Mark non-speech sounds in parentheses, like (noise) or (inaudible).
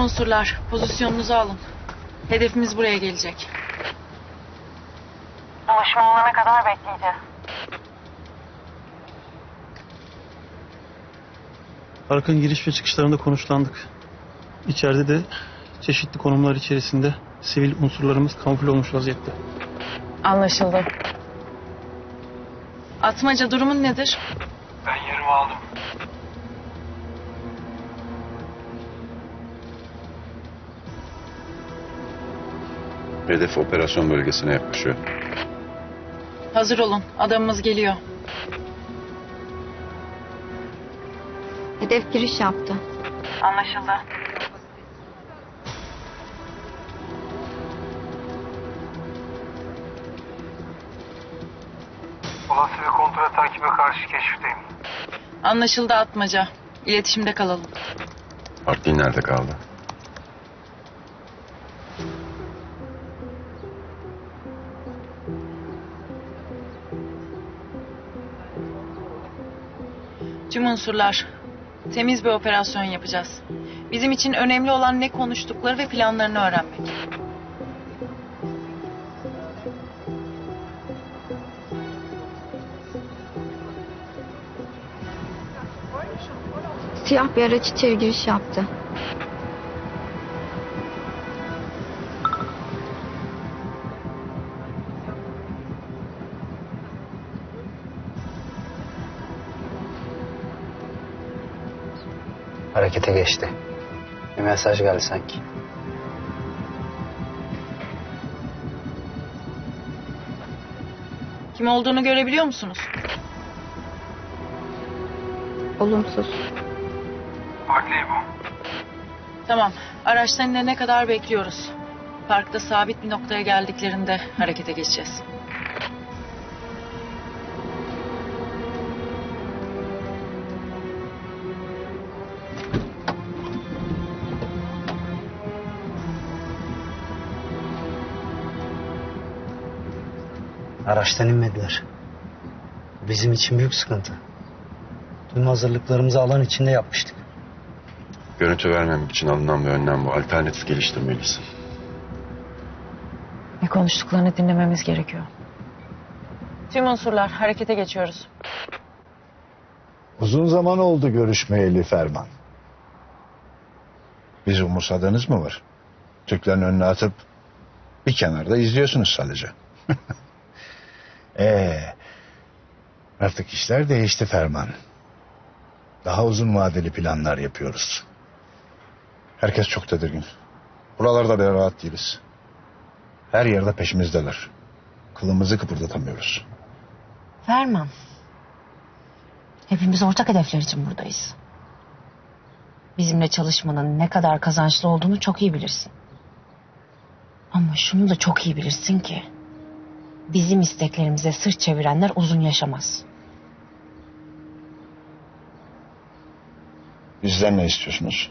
Unsurlar pozisyonunuzu alın. Hedefimiz buraya gelecek. Buluşma olana kadar bekleyeceğiz. Parkın giriş ve çıkışlarında konuşlandık. İçeride de çeşitli konumlar içerisinde sivil unsurlarımız kamufle olmuş vaziyette. Anlaşıldı. Atmaca durumun nedir? Ben yerimi aldım. Hedef operasyon bölgesine yaklaşıyor. Hazır olun. Adamımız geliyor. Hedef giriş yaptı. Anlaşıldı. Olası bir kontra takibe karşı keşifteyim. Anlaşıldı Atmaca. İletişimde kalalım. Artvin nerede kaldı? Tüm unsurlar. Temiz bir operasyon yapacağız. Bizim için önemli olan ne konuştukları ve planlarını öğrenmek. Siyah bir araç içeri giriş yaptı. Harekete geçti. Bir mesaj geldi sanki. Kim olduğunu görebiliyor musunuz? Olumsuz. Adli bu. Tamam. Araçtan inene kadar bekliyoruz. Parkta sabit bir noktaya geldiklerinde harekete geçeceğiz. Araçtan inmediler. Bizim için büyük sıkıntı. Tüm hazırlıklarımızı alan içinde yapmıştık. Görüntü vermemek için alınan bir önlem bu. Alternatif geliştirmeliyiz. Ne konuştuklarını dinlememiz gerekiyor. Tüm unsurlar harekete geçiyoruz. Uzun zaman oldu görüşmeyeli Ferman. Bizi umursadığınız mı var? Türklerin önüne atıp bir kenarda izliyorsunuz sadece. (laughs) ee, artık işler değişti Ferman. Daha uzun vadeli planlar yapıyoruz. Herkes çok tedirgin. Buralarda bile rahat değiliz. Her yerde peşimizdeler. Kılımızı kıpırdatamıyoruz. Ferman. Hepimiz ortak hedefler için buradayız. Bizimle çalışmanın ne kadar kazançlı olduğunu çok iyi bilirsin. Ama şunu da çok iyi bilirsin ki... ...bizim isteklerimize sırt çevirenler uzun yaşamaz. Bizden ne istiyorsunuz?